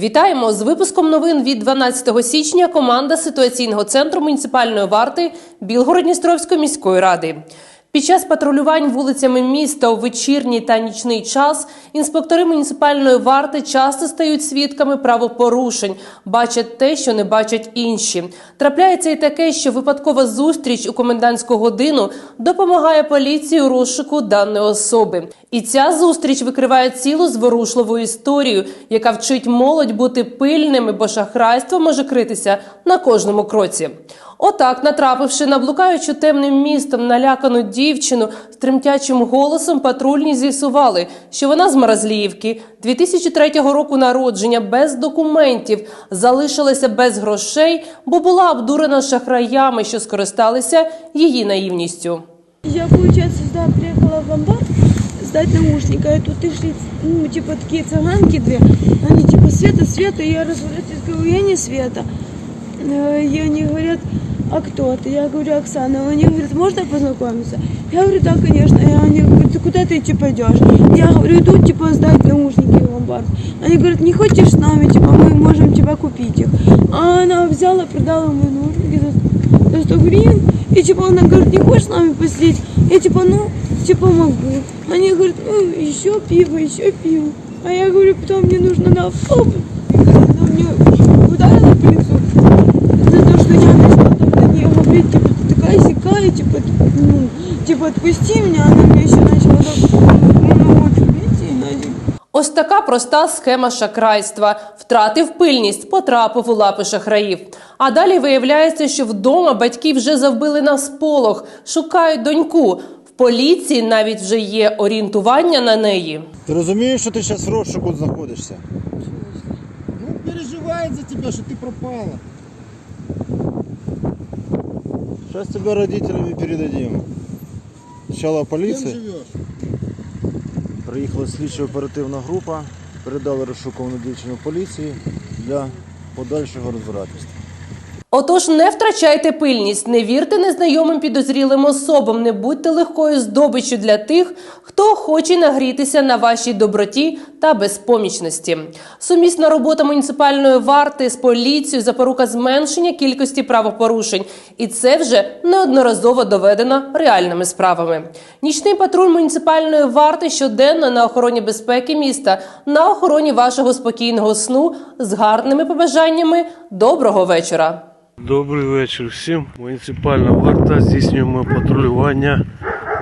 Вітаємо з випуском новин від 12 січня. Команда ситуаційного центру муніципальної варти Білгород-Дністровської міської ради. Під час патрулювань вулицями міста у вечірній та нічний час інспектори муніципальної варти часто стають свідками правопорушень, бачать те, що не бачать інші. Трапляється і таке, що випадкова зустріч у комендантську годину допомагає поліції у розшуку даної особи. І ця зустріч викриває цілу зворушливу історію, яка вчить молодь бути пильними, бо шахрайство може критися на кожному кроці. Отак, натрапивши на блукаючу темним містом налякану дівчину з тремтячим голосом, патрульні з'ясували, що вона з Маразліївки 2003 року народження без документів залишилася без грошей, бо була обдурена шахраями, що скористалися її наївністю. Я, получается, сюда приехала в амбар сдать наушники, а тут шли, ну, типа, такие цыганки две, они, типа, Света, Света, я разворачиваюсь, я не Света. Э, И они говорят, а кто ты? Я говорю, Оксана. Они говорят, можно познакомиться? Я говорю, да, конечно. И они говорят, ты куда ты, типа, идешь? Я говорю, иду, типа, сдать наушники в амбар. Они говорят, не хочешь с нами, типа, мы можем, типа, купить их. А она взяла, продала мои наушники за 100 гривен. И, типа, она говорит, не хочешь с нами посидеть? Я, типа, ну, типа, могу. Они говорят, ну, еще пиво, еще пиво. А я говорю, потом мне нужно на автобус. Типа, отпусти меня, она мне еще начала так, ну, вот, видите, и Ось така проста схема шахрайства. Втратив пильність, потрапив у лапи шахраїв. А далі виявляється, що вдома батьки вже завбили на сполох, шукають доньку. В поліції навіть вже є орієнтування на неї. Ти розумієш, що ти зараз в розшуку знаходишся? Ну, переживает за тебя, что ты пропала. Зараз тебе родителям передадим. Кем поліція, приїхала слідчо оперативна група, передали розшукувану дівчину поліції для подальшого розбирательства. Отож, не втрачайте пильність, не вірте незнайомим підозрілим особам, не будьте легкою здобиччю для тих, хто хоче нагрітися на вашій доброті та безпомічності. Сумісна робота муніципальної варти з поліцією запорука зменшення кількості правопорушень, і це вже неодноразово доведено реальними справами. Нічний патруль муніципальної варти щоденно на охороні безпеки міста, на охороні вашого спокійного сну з гарними побажаннями. Доброго вечора. Добрий вечір всім. Муніципальна варта здійснюємо патрулювання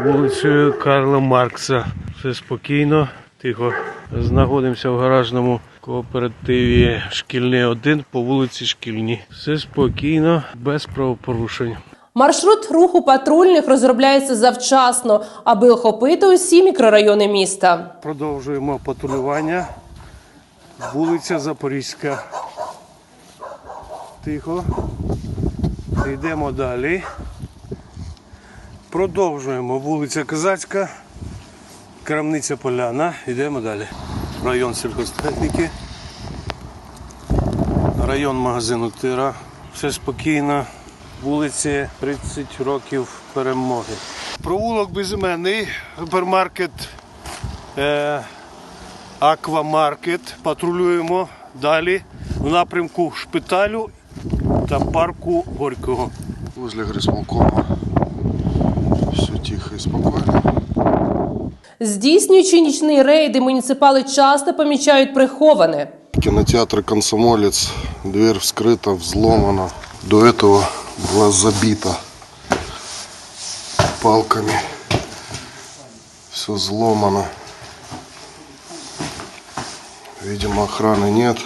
вулицею Карла Маркса. Все спокійно, тихо. Знаходимося в гаражному кооперативі Шкільний 1 по вулиці Шкільні. Все спокійно, без правопорушень. Маршрут руху патрульних розробляється завчасно, аби охопити усі мікрорайони міста. Продовжуємо патрулювання. Вулиця Запорізька. Тихо. Йдемо далі. Продовжуємо. Вулиця Козацька. Крамниця Поляна. Йдемо далі. Район сільхозтехніки. Район магазину Тира. Все спокійно. Вулиці 30 років перемоги. Провулок безіменний. Супермаркет. Е, Аквамаркет. Патрулюємо далі в напрямку шпиталю та парку Горького. возле горисполкома. Все тихо и спокойно. Здійснюючи нічні рейди, муніципали часто помічають приховане. Кинотеатр «Комсомолец». Дверь вскрыта, взломана. До этого была забита палками. Все взломано. Видимо, охраны нет.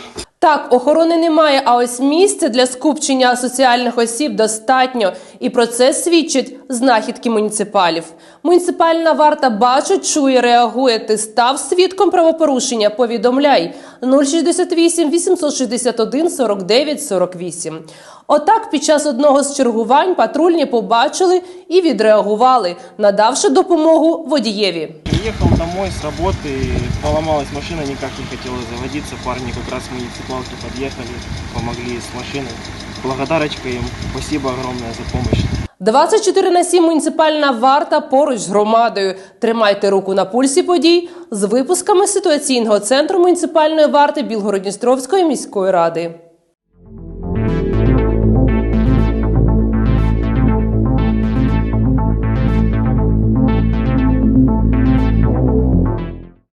Так, охорони немає, а ось місця для скупчення соціальних осіб достатньо, і про це свідчать знахідки муніципалів. Муніципальна варта бачить, чує, реагує. Ти став свідком правопорушення. Повідомляй 068 861 49 48. Отак, під час одного з чергувань патрульні побачили і відреагували, надавши допомогу водієві. Приехал домой с работы, поломалась машина, никак не хотела заводиться. Парни как раз муниципалки подъехали, помогли с машиной. Благодарочка им, спасибо огромное за помощь. 24 на 7 муніципальна варта поруч з громадою. Тримайте руку на пульсі подій з випусками ситуаційного центру муніципальної варти Білгородністровської міської ради.